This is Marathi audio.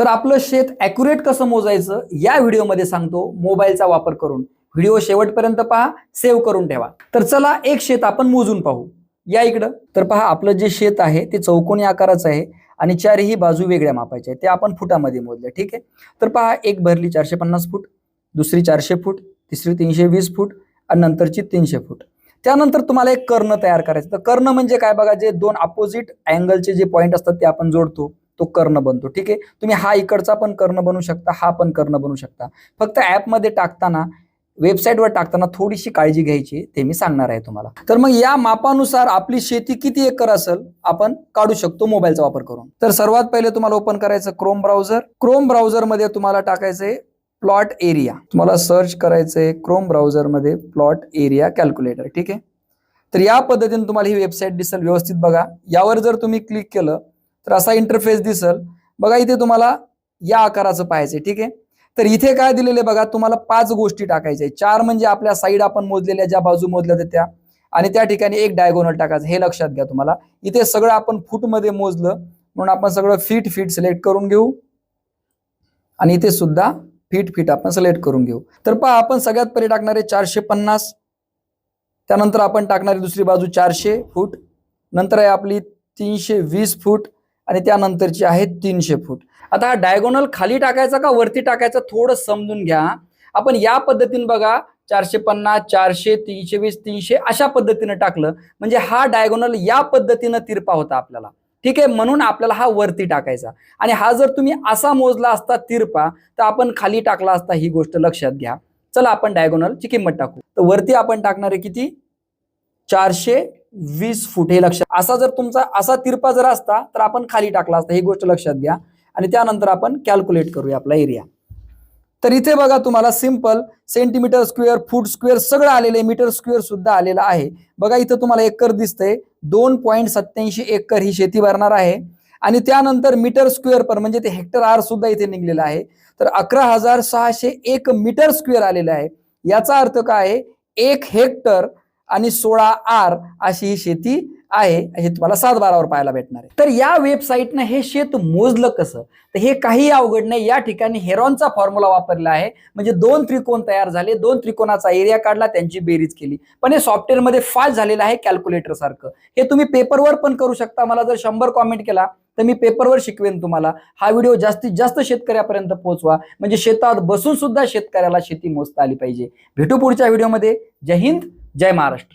तर आपलं शेत ॲक्युरेट कसं मोजायचं या व्हिडिओमध्ये सांगतो मोबाईलचा वापर करून. व्हिडिओ शेवटपर्यंत पहा सेव्ह करून ठेवा. तर चला एक शेत आपण मोजून पाहू. या इकडं. तर पहा आपलं जे शेत आहे ते चौकोनी आकाराचं आहे आणि चारही बाजू वेगळ्या मापायच्या आहेत. ते आपण फुटामध्ये मोजले ठीक आहे? तर पहा एक भरली चारशे पन्नास फूट दुसरी चारशे फूट तिसरी तीनशे वीस फूट आणि नंतरची तीनशे फूट. त्यानंतर तुम्हाला एक कर्ण तयार करायचं तर कर्ण म्हणजे काय बघा जे दोन अपोजिट अँगलचे जे पॉईंट असतात ते आपण जोडतो. तो कर्ण बनतो. ठीक आहे? तुम्ही हा इकडचा पण कर्ण बनवू शकता हा पण कर्ण बनवू शकता. फक्त ॲपमध्ये टाकताना वेबसाईटवर टाकताना थोडीशी काळजी घ्यायची ते मी सांगणार आहे तुम्हाला. तर मग या मापानुसार आपली शेती किती एकर असेल आपण काढू शकतो मोबाईलचा वापर करून. तर सर्वात पहिले तुम्हाला ओपन करायचं क्रोम ब्राउझर क्रोम ब्राउझरमध्ये तुम्हाला टाकायचंय प्लॉट एरिया तुम्हाला सर्च करायचंय क्रोम ब्राउझरमध्ये प्लॉट एरिया कॅल्क्युलेटर ठीक आहे? तर या पद्धतीने तुम्हाला ही वेबसाईट दिसेल. व्यवस्थित बघा. यावर जर तुम्ही क्लिक केलं तर असा इंटरफेस दिसल. बघा इथे तुम्हाला या आकाराचं पाहायचं ठीक आहे? तर इथे काय दिलेले बघा तुम्हाला पाच गोष्टी टाकायच्या आहेत. चार म्हणजे आपल्या साईड आपण मोजलेल्या ज्या बाजू मोजल्या त्या. आणि त्या ठिकाणी एक डायगोनल टाकायचं. हे लक्षात घ्या तुम्हाला. इथे सगळं आपण फूटमध्ये मोजलं म्हणून आपण सगळं फीट फीट सिलेक्ट करून घेऊ. आणि इथे सुद्धा फीट फीट आपण सिलेक्ट करून घेऊ. तर पहा आपण सगळ्यात पहिले टाकणारे चारशे पन्नास. त्यानंतर आपण टाकणारी दुसरी बाजू चारशे फूट. नंतर आहे आपली तीनशे वीस फूट. आणि त्यानंतरची आहे तीनशे फूट. आता हा डायगोनल खाली टाकायचा का वरती टाकायचा थोडं समजून घ्या. आपण या पद्धतीने बघा चारशे पन्नास चारशे तीनशे वीस तीनशे अशा पद्धतीनं टाकलं. म्हणजे हा डायगोनल या पद्धतीनं तिरपा होता आपल्याला. ठीक आहे? म्हणून आपल्याला हा वरती टाकायचा. आणि हा जर तुम्ही असा मोजला असता तिरपा तर आपण खाली टाकला असता ही गोष्ट लक्षात घ्या. चला आपण डायगोनलची किंमत टाकू. तर वरती आपण टाकणार आहे किती? चारशे वीस फूट हे लक्षात. असा जर तुमचा असा तिरपा जर असता तर आपण खाली टाकला असता. ही गोष्ट लक्षात घ्या. आणि त्यानंतर आपण कॅल्क्युलेट करूया आपला एरिया तर इथे बघा तुम्हाला simple centimetre square foot square सगळं आलेलं आहे. मीटर स्क्वेअर सुद्धा आलेलं आहे. बघा इथं तुम्हाला एकर दिसतंय. दोन पॉईंट सत्याऐंशी एकर ही शेती भरणार आहे. आणि त्यानंतर मीटर स्क्वेअर पर म्हणजे ते हेक्टर आर सुद्धा इथे निघलेलं आहे. तर अकरा हजार सहाशे एक मीटर स्क्वेअर आलेलं आहे. याचा अर्थ काय आहे? एक हेक्टर आणि सोळा आर अशी ही शेती आहे हे तुम्हाला सात बारावर पाहायला भेटणार आहे. तर या वेबसाईटनं हे शेत मोजलं कसं? तर हे काही अवघड नाही. या ठिकाणी हेरॉनचा फॉर्म्युला वापरला आहे. म्हणजे दोन त्रिकोण तयार झाले. दोन त्रिकोणाचा एरिया काढला त्यांची बेरीज केली. पण हे सॉफ्टवेअरमध्ये फास्ट झालेलं आहे कॅल्क्युलेटर सारखं. हे तुम्ही पेपरवर पण करू शकता. मला जर शंभर कॉमेंट केला तर मी पेपरवर शिकवेन तुम्हाला. हा व्हिडिओ जास्तीत जास्त शेतकऱ्यापर्यंत पोहोचवा. म्हणजे शेतात बसून सुद्धा शेतकऱ्याला शेती मोजता आली पाहिजे. भेटू पुढच्या व्हिडिओमध्ये जय हिंद. जय महाराष्ट्र.